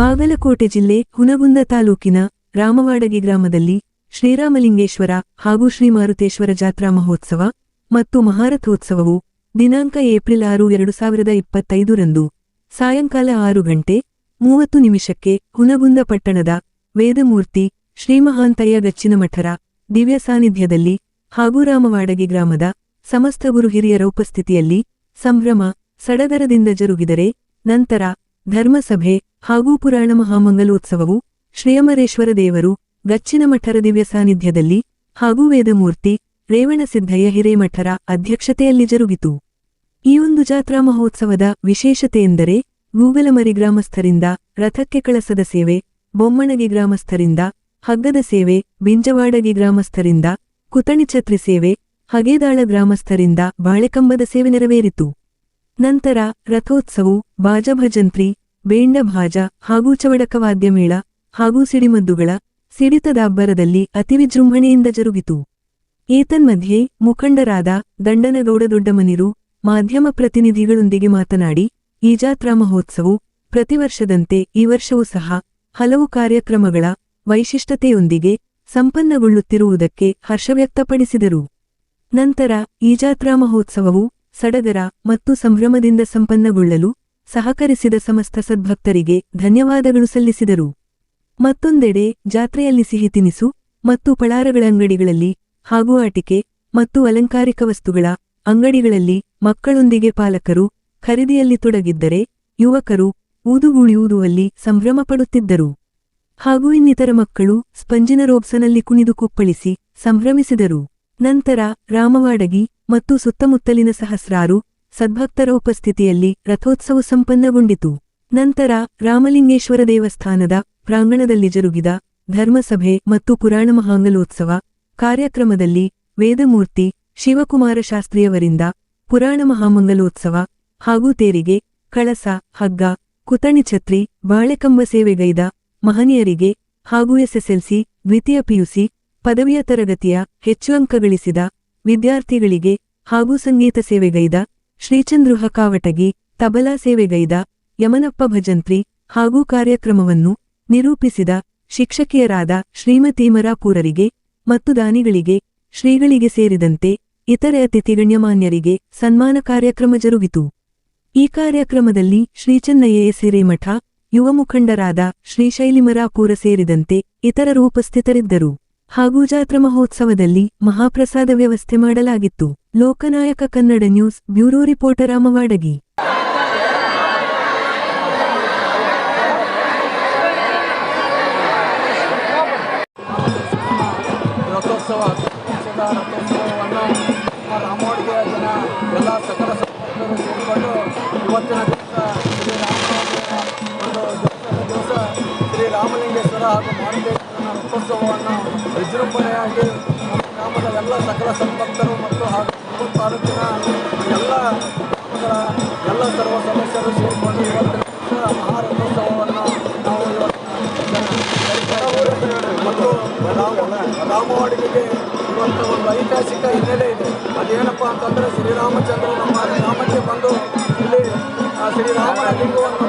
ಬಾಗಲಕೋಟೆ ಜಿಲ್ಲೆ ಹುನಗುಂದ ತಾಲೂಕಿನ ರಾಮವಾಡಗಿ ಗ್ರಾಮದಲ್ಲಿ ಶ್ರೀರಾಮಲಿಂಗೇಶ್ವರ ಹಾಗೂ ಶ್ರೀ ಮಾರುತೇಶ್ವರ ಜಾತ್ರಾ ಮಹೋತ್ಸವ ಮತ್ತು ಮಹಾರಥೋತ್ಸವವು ದಿನಾಂಕ ಏಪ್ರಿಲ್ ಆರು, ಎರಡು ಸಾವಿರದ ಇಪ್ಪತ್ತೈದರಂದು ಸಾಯಂಕಾಲ ಆರು ಗಂಟೆ ಮೂವತ್ತು ನಿಮಿಷಕ್ಕೆ ಹುನಗುಂದ ಪಟ್ಟಣದ ವೇದಮೂರ್ತಿ ಶ್ರೀಮಹಾಂತಯ್ಯ ಗಚ್ಚಿನಮಠರ ದಿವ್ಯ ಸಾನ್ನಿಧ್ಯದಲ್ಲಿ ಹಾಗೂ ರಾಮವಾಡಗಿ ಗ್ರಾಮದ ಸಮಸ್ತ ಗುರುಹಿರಿಯರ ಉಪಸ್ಥಿತಿಯಲ್ಲಿ ಸಂಭ್ರಮ ಸಡಗರದಿಂದ ಜರುಗಿದರೆ ನಂತರ ಧರ್ಮಸಭೆ ಹಾಗೂ ಪುರಾಣ ಮಹಾಮಂಗಲೋತ್ಸವವು ಶ್ರೀಯಮರೇಶ್ವರ ದೇವರು ಗಚ್ಚಿನಮಠರ ದಿವ್ಯ ಸಾನ್ನಿಧ್ಯದಲ್ಲಿ ಹಾಗೂ ವೇದಮೂರ್ತಿ ರೇವಣಸಿದ್ಧಯ್ಯ ಹಿರೇಮಠರ ಅಧ್ಯಕ್ಷತೆಯಲ್ಲಿ ಜರುಗಿತು. ಈ ಒಂದು ಜಾತ್ರಾ ಮಹೋತ್ಸವದ ವಿಶೇಷತೆಯೆಂದರೆ ಗೂಗಲಮರಿ ಗ್ರಾಮಸ್ಥರಿಂದ ರಥಕ್ಕೆ ಕಳಸದ ಸೇವೆ, ಬೊಮ್ಮಣಗಿ ಗ್ರಾಮಸ್ಥರಿಂದ ಹಗ್ಗದ ಸೇವೆ, ಬಿಂಜವಾಡಗಿ ಗ್ರಾಮಸ್ಥರಿಂದ ಕುತಣಿಛತ್ರಿ ಸೇವೆ, ಹಗೇದಾಳ ಗ್ರಾಮಸ್ಥರಿಂದ ಬಾಳೆಕಂಬದ ಸೇವೆ ನೆರವೇರಿತು. ನಂತರ ರಥೋತ್ಸವವು ಬಾಜಭಜಂತ್ರಿ ಬೇಂಡಭಾಜ ಹಾಗೂ ಚವಡಕವಾದ್ಯ ಮೇಳ ಹಾಗೂ ಸಿಡಿಮದ್ದುಗಳ ಸಿಡಿತದಾಬ್ಬರದಲ್ಲಿ ಅತಿ ವಿಜೃಂಭಣೆಯಿಂದ ಜರುಗಿತು. ಏತನ್ಮಧ್ಯೆ ಮುಖಂಡರಾದ ದಂಡನಗೌಡ ದೊಡ್ಡಮನಿರು ಮಾಧ್ಯಮ ಪ್ರತಿನಿಧಿಗಳೊಂದಿಗೆ ಮಾತನಾಡಿ, ಈ ಜಾತ್ರಾ ಮಹೋತ್ಸವವು ಪ್ರತಿವರ್ಷದಂತೆ ಈ ವರ್ಷವೂ ಸಹ ಹಲವು ಕಾರ್ಯಕ್ರಮಗಳ ವೈಶಿಷ್ಟ್ಯತೆಯೊಂದಿಗೆ ಸಂಪನ್ನಗೊಳ್ಳುತ್ತಿರುವುದಕ್ಕೆ ಹರ್ಷ ವ್ಯಕ್ತಪಡಿಸಿದರು. ನಂತರ ಈ ಜಾತ್ರಾ ಮಹೋತ್ಸವವು ಸಡಗರ ಮತ್ತು ಸಂಭ್ರಮದಿಂದ ಸಂಪನ್ನಗೊಳ್ಳಲು ಸಹಕರಿಸಿದ ಸಮಸ್ತ ಸದ್ಭಕ್ತರಿಗೆ ಧನ್ಯವಾದಗಳು ಸಲ್ಲಿಸಿದರು. ಮತ್ತೊಂದೆಡೆ, ಜಾತ್ರೆಯಲ್ಲಿ ಸಿಹಿ ತಿನಿಸು ಮತ್ತು ಪಳಾರಗಳ ಅಂಗಡಿಗಳಲ್ಲಿ ಹಾಗೂ ಆಟಿಕೆ ಮತ್ತು ಅಲಂಕಾರಿಕ ವಸ್ತುಗಳ ಅಂಗಡಿಗಳಲ್ಲಿ ಮಕ್ಕಳೊಂದಿಗೆ ಪಾಲಕರು ಖರೀದಿಯಲ್ಲಿ ತೊಡಗಿದ್ದರೆ ಯುವಕರು ಊದುಗುಳಿಯೂದುವಲ್ಲಿ ಸಂಭ್ರಮ ಪಡುತ್ತಿದ್ದರು ಹಾಗೂ ಇನ್ನಿತರ ಮಕ್ಕಳು ಸ್ಪಂಜಿನ ರೋಬ್ಸನಲ್ಲಿ ಕುಣಿದು ಕುಪ್ಪಳಿಸಿ ಸಂಭ್ರಮಿಸಿದರು. ನಂತರ ರಾಮವಾಡಗಿ ಮತ್ತು ಸುತ್ತಮುತ್ತಲಿನ ಸಹಸ್ರಾರು ಸದ್ಭಕ್ತರ ಉಪಸ್ಥಿತಿಯಲ್ಲಿ ರಥೋತ್ಸವ ಸಂಪನ್ನಗೊಂಡಿತು. ನಂತರ ರಾಮಲಿಂಗೇಶ್ವರ ದೇವಸ್ಥಾನದ ಪ್ರಾಂಗಣದಲ್ಲಿ ಜರುಗಿದ ಧರ್ಮಸಭೆ ಮತ್ತು ಪುರಾಣ ಮಹಾಂಗಲೋತ್ಸವ ಕಾರ್ಯಕ್ರಮದಲ್ಲಿ ವೇದಮೂರ್ತಿ ಶಿವಕುಮಾರ ಶಾಸ್ತ್ರಿಯವರಿಂದ ಪುರಾಣ ಮಹಾಮಂಗಲೋತ್ಸವ ಹಾಗೂ ತೇರಿಗೆ, ಕಳಸ, ಹಗ್ಗ, ಕುತಣಿ ಛತ್ರಿ, ಬಾಳೆಕಂಬ ಸೇವೆಗೈದ ಮಹನೀಯರಿಗೆ ಹಾಗೂ ಎಸ್ಎಸ್ಎಲ್ಸಿ ದ್ವಿತೀಯ ಪಿಯುಸಿ ಪದವಿಯ ತರಗತಿಯ ಹೆಚ್ಚು ಅಂಕ ಗಳಿಸಿದ ವಿದ್ಯಾರ್ಥಿಗಳಿಗೆ ಹಾಗೂ ಸಂಗೀತ ಸೇವೆಗೈದ ಶ್ರೀಚಂದ್ರುಹ ಹಕಾವಟಗಿ ತಬಲಾ ಸೇವೆಗೈದ ಯಮನಪ್ಪ ಭಜಂತ್ರಿ ಹಾಗೂ ಕಾರ್ಯಕ್ರಮವನ್ನು ನಿರೂಪಿಸಿದ ಶಿಕ್ಷಕಿಯರಾದ ಶ್ರೀಮತಿ ಮರಾಪೂರರಿಗೆ ಮತ್ತು ದಾನಿಗಳಿಗೆ ಶ್ರೀಗಳಿಗೆ ಸೇರಿದಂತೆ ಇತರೆ ಅತಿಥಿ ಗಣ್ಯಮಾನ್ಯರಿಗೆ ಸನ್ಮಾನ ಕಾರ್ಯಕ್ರಮ ಜರುಗಿತು. ಈ ಕಾರ್ಯಕ್ರಮದಲ್ಲಿ ಶ್ರೀಚನ್ನಯ್ಯ ಸಿರೇಮಠ ಯುವ ಮುಖಂಡರಾದ ಶ್ರೀಶೈಲಿಮರಾಪೂರ ಸೇರಿದಂತೆ ಇತರರು ಉಪಸ್ಥಿತರಿದ್ದರು. ಹಾಗೂ ಜಾತ್ರಾ ಮಹೋತ್ಸವದಲ್ಲಿ ಮಹಾಪ್ರಸಾದ ವ್ಯವಸ್ಥೆ ಮಾಡಲಾಗಿತ್ತು. Lokanayaka Kannada news, bureau reporter Ramawadagi. ಜನ ಎಲ್ಲ ಸಕಲ ಸೇರಿಕೊಂಡು ಇವತ್ತಿನ ರಾಮಲಿಂಗೇಶ್ವರ ಹಾಗೂ ಮಾರುತೇಶ್ವರನ ರಥೋತ್ಸವವನ್ನು ವಿಜೃಂಭಣೆಯಾಗಿ ಗ್ರಾಮದ ಎಲ್ಲ ಸಕಲ ಸಂಪತ್ತರು ಮತ್ತು ಹಾಗೂ ತಾಲೂಕಿನ ಎಲ್ಲ ಗ್ರಾಮಗಳ ಎಲ್ಲ ಸರ್ವ ಸದಸ್ಯರು ಸೇರಿಕೊಂಡು ಇವತ್ತಿನ ದಿವಸ ಮಹಾರಥೋತ್ಸವವನ್ನು ನಾವು ಇವತ್ತು ಮತ್ತು ರಾಮ ರಾಮವಾಡಿಗೆ ಇವತ್ತು ಒಂದು ಐತಿಹಾಸಿಕ ಹಿನ್ನೆಲೆ ಇದೆ. ಅದೇನಪ್ಪ ಅಂತಂದರೆ ಶ್ರೀರಾಮಚಂದ್ರ ನಮ್ಮ ಗ್ರಾಮಕ್ಕೆ ಬಂದು ಇಲ್ಲಿ ಶ್ರೀರಾಮನ ಲಿಂಗವನ್ನು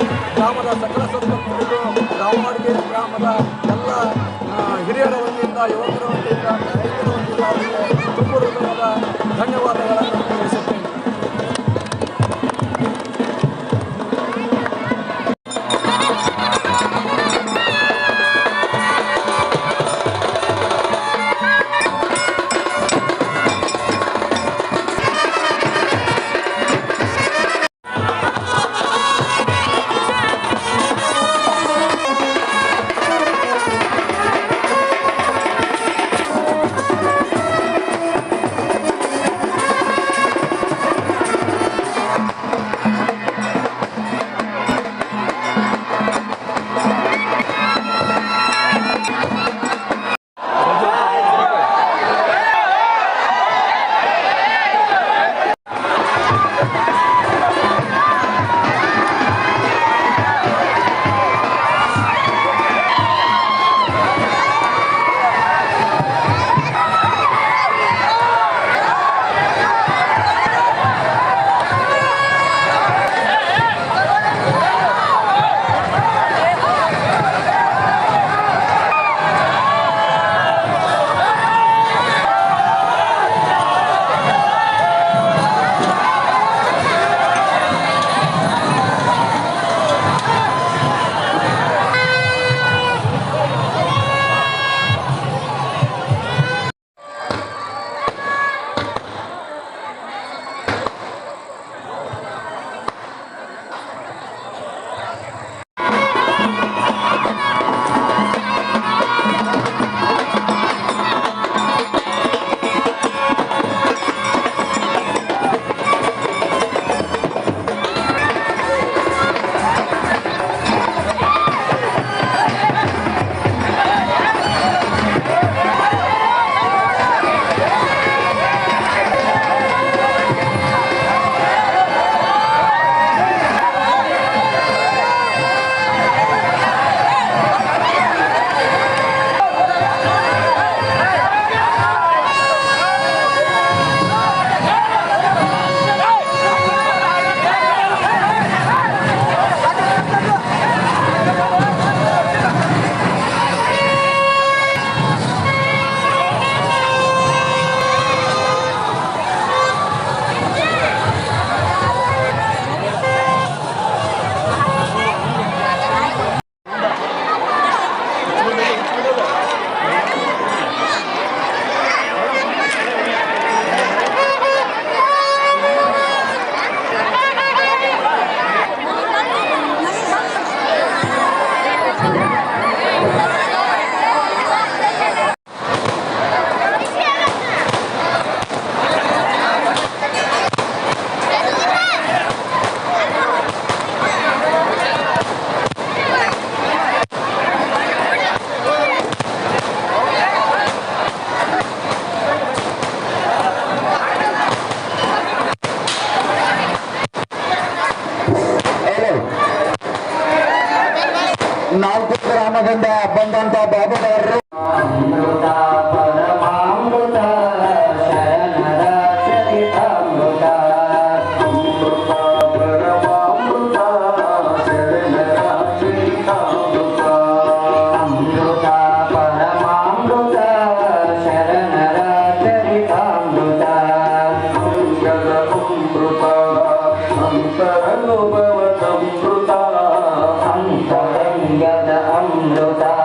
anh đâu ta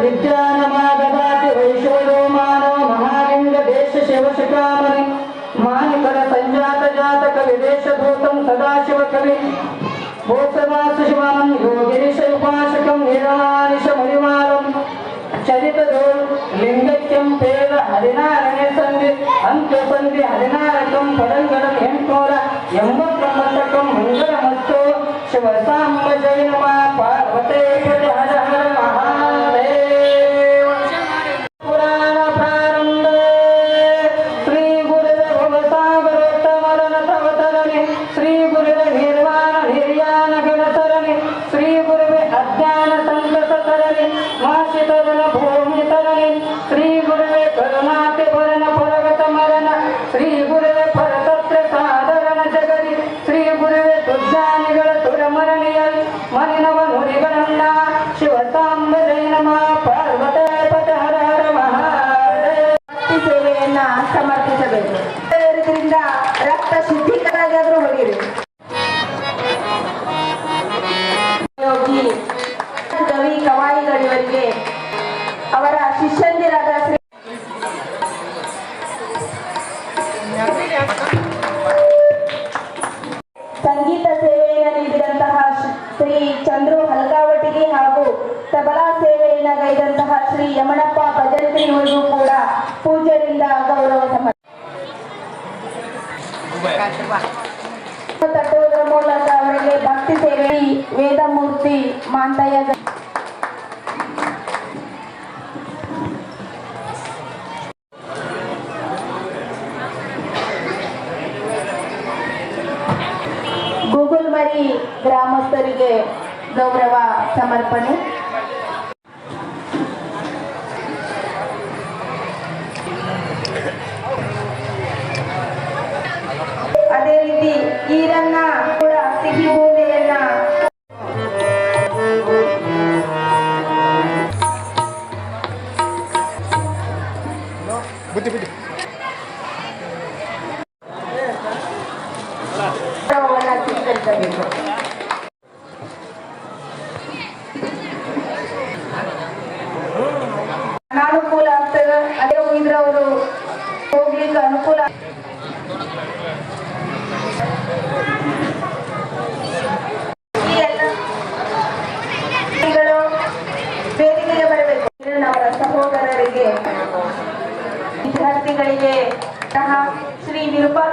విద్యానమాగదాతి వైశోడో మానో మహాలింగ దేశ శివశకామని మానికర సంజాత జాతక విదేశభూతం సదాశివ కవి భూతవాసు శివనం యోగిరిష ఉపాసకం నిరానిష మణిమాలం చరితదో లింగక్యం పేద హరినారణే మంగళమస్తో శివసామ ಕವಾಯಿಗಳಿವರಿಗೆ ಅವರ ಶಿಷ್ಯಂದಿರಾದ ಶ್ರೀ ಸಂಗೀತ ಸೇವೆಯನ್ನು ನೀಡಿದಂತಹ ಶ್ರೀ- ಚಂದ್ರು ಹಲ್ಗಾವಟಿಗೆ ಹಾಗೂ ತಬಲಾ ಸೇವೆಯನ್ನು ಗೈದಂತಹ ಶ್ರೀ ಯಮಣಪ್ಪ ಭಜಂತ್ರಿ ಇವರಿಗೂ ಕೂಡ ಪೂಜ್ಯರಿಂದ ಗೌರವ ಸಮರ್ಪಣೆ ತಟ್ಟುವುದರ ಮೂಲಕ ಅವರಿಗೆ ಭಕ್ತಿ ಸೇವೆ ವೇದಮೂರ್ತಿ ಮಾಂತಯ್ಯ ಗ್ರಾಮಸ್ಥರಿಗೆ ಗೌರವ ಸಮರ್ಪಣೆ ಅದೇ ರೀತಿ ಈರನ್ನ